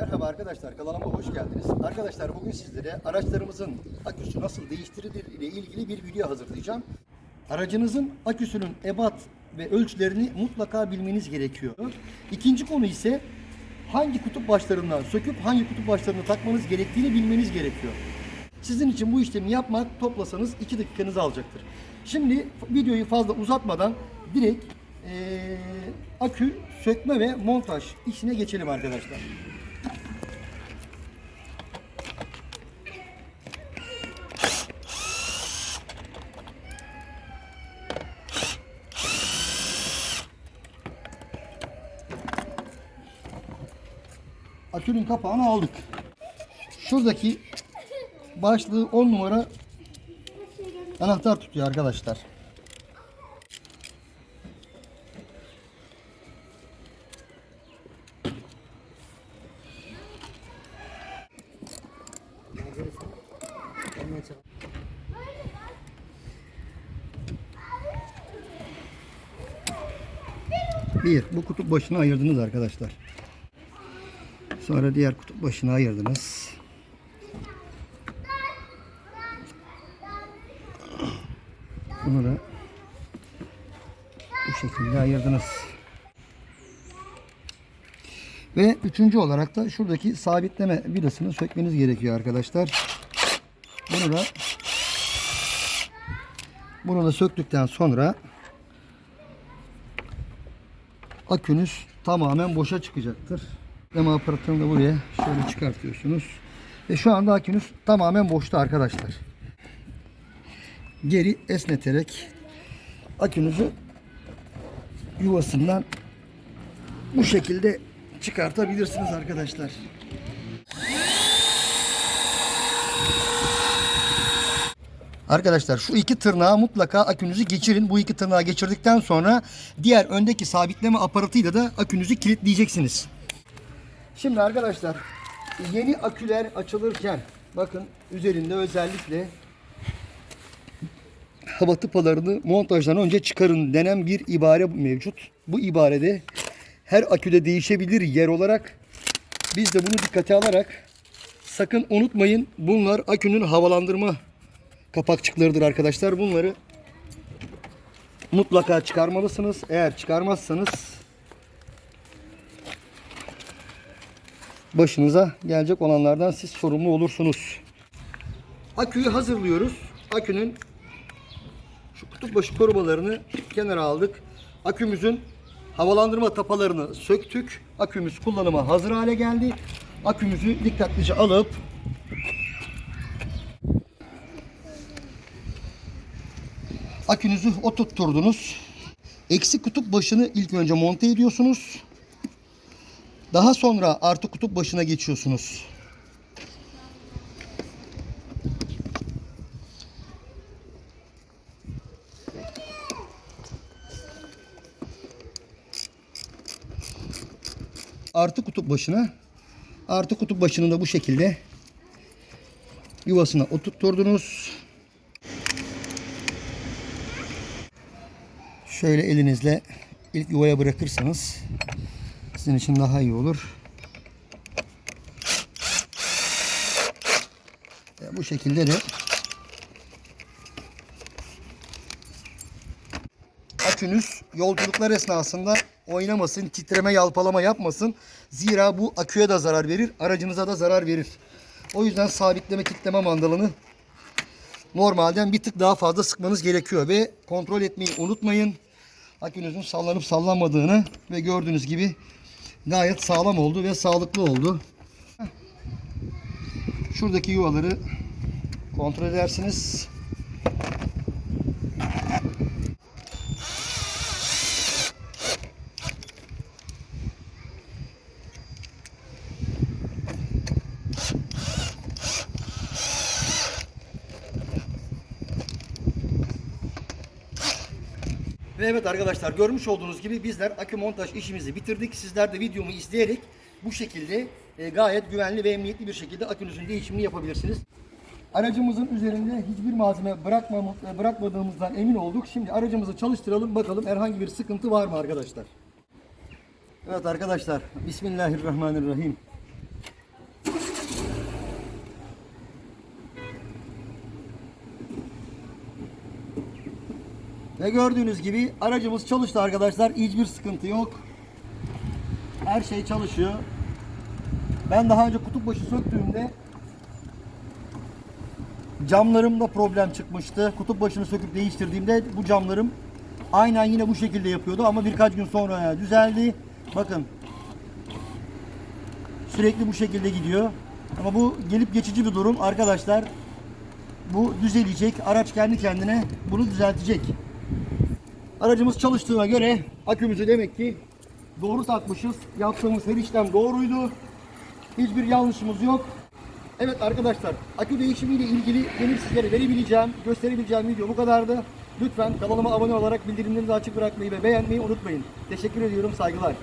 Merhaba arkadaşlar kanalıma hoş geldiniz. Arkadaşlar bugün sizlere araçlarımızın aküsü nasıl değiştirilir ile ilgili bir video hazırlayacağım. Aracınızın aküsünün ebat ve ölçülerini mutlaka bilmeniz gerekiyor. İkinci konu ise hangi kutup başlarından söküp hangi kutup başlarını takmanız gerektiğini bilmeniz gerekiyor. Sizin için bu işlemi yapmak toplasanız 2 dakikanızı alacaktır. Şimdi videoyu fazla uzatmadan direkt eee, akü sökme ve montaj işine geçelim arkadaşlar. Akünün kapağını aldık. Şuradaki başlığı 10 numara anahtar tutuyor arkadaşlar. Bir, bu kutup başını ayırdınız arkadaşlar. Sonra diğer kutup başını ayırdınız. Bunu da bu şekilde ayırdınız. Ve üçüncü olarak da şuradaki sabitleme vidasını sökmeniz gerekiyor arkadaşlar. Bunu da bunu da söktükten sonra akünüz tamamen boşa çıkacaktır. Demo aparatını da buraya şöyle çıkartıyorsunuz. Ve şu anda akünüz tamamen boşta arkadaşlar. Geri esneterek akünüzü yuvasından bu şekilde çıkartabilirsiniz arkadaşlar. Arkadaşlar şu iki tırnağı mutlaka akünüzü geçirin. Bu iki tırnağı geçirdikten sonra diğer öndeki sabitleme aparatıyla da akünüzü kilitleyeceksiniz. Şimdi arkadaşlar yeni aküler açılırken bakın üzerinde özellikle hava tıpalarını montajdan önce çıkarın denen bir ibare mevcut. Bu ibarede her aküde değişebilir yer olarak biz de bunu dikkate alarak sakın unutmayın bunlar akünün havalandırma kapakçıklarıdır arkadaşlar. Bunları mutlaka çıkarmalısınız. Eğer çıkarmazsanız başınıza gelecek olanlardan siz sorumlu olursunuz. Aküyü hazırlıyoruz. Akünün şu kutup başı korumalarını kenara aldık. Akümüzün havalandırma tapalarını söktük. Akümüz kullanıma hazır hale geldi. Akümüzü dikkatlice alıp akünüzü oturtturdunuz. Eksi kutup başını ilk önce monte ediyorsunuz. Daha sonra artı kutup başına geçiyorsunuz. Artı kutup başına artı kutup başını da bu şekilde yuvasına oturtturdunuz. Şöyle elinizle ilk yuvaya bırakırsanız sizin için daha iyi olur. Ve bu şekilde de akünüz yolculuklar esnasında oynamasın, titreme, yalpalama yapmasın. Zira bu aküye de zarar verir, aracınıza da zarar verir. O yüzden sabitleme, kilitleme mandalını normalden bir tık daha fazla sıkmanız gerekiyor ve kontrol etmeyi unutmayın. Akünüzün sallanıp sallanmadığını ve gördüğünüz gibi gayet sağlam oldu ve sağlıklı oldu. Şuradaki yuvaları kontrol edersiniz. Ve evet arkadaşlar görmüş olduğunuz gibi bizler akü montaj işimizi bitirdik. Sizler de videomu izleyerek bu şekilde e, gayet güvenli ve emniyetli bir şekilde akünüzün değişimini yapabilirsiniz. Aracımızın üzerinde hiçbir malzeme bırakmam, bırakmadığımızdan emin olduk. Şimdi aracımızı çalıştıralım bakalım herhangi bir sıkıntı var mı arkadaşlar. Evet arkadaşlar Bismillahirrahmanirrahim. Ve gördüğünüz gibi aracımız çalıştı arkadaşlar. Hiçbir sıkıntı yok. Her şey çalışıyor. Ben daha önce kutup başı söktüğümde camlarımda problem çıkmıştı. Kutup başını söküp değiştirdiğimde bu camlarım aynen yine bu şekilde yapıyordu ama birkaç gün sonra düzeldi. Bakın sürekli bu şekilde gidiyor. Ama bu gelip geçici bir durum arkadaşlar. Bu düzelecek. Araç kendi kendine bunu düzeltecek. Aracımız çalıştığına göre akümüzü demek ki doğru takmışız. Yaptığımız her işlem doğruydu. Hiçbir yanlışımız yok. Evet arkadaşlar akü değişimiyle ilgili benim sizlere verebileceğim, gösterebileceğim video bu kadardı. Lütfen kanalıma abone olarak bildirimlerinizi açık bırakmayı ve beğenmeyi unutmayın. Teşekkür ediyorum, saygılar.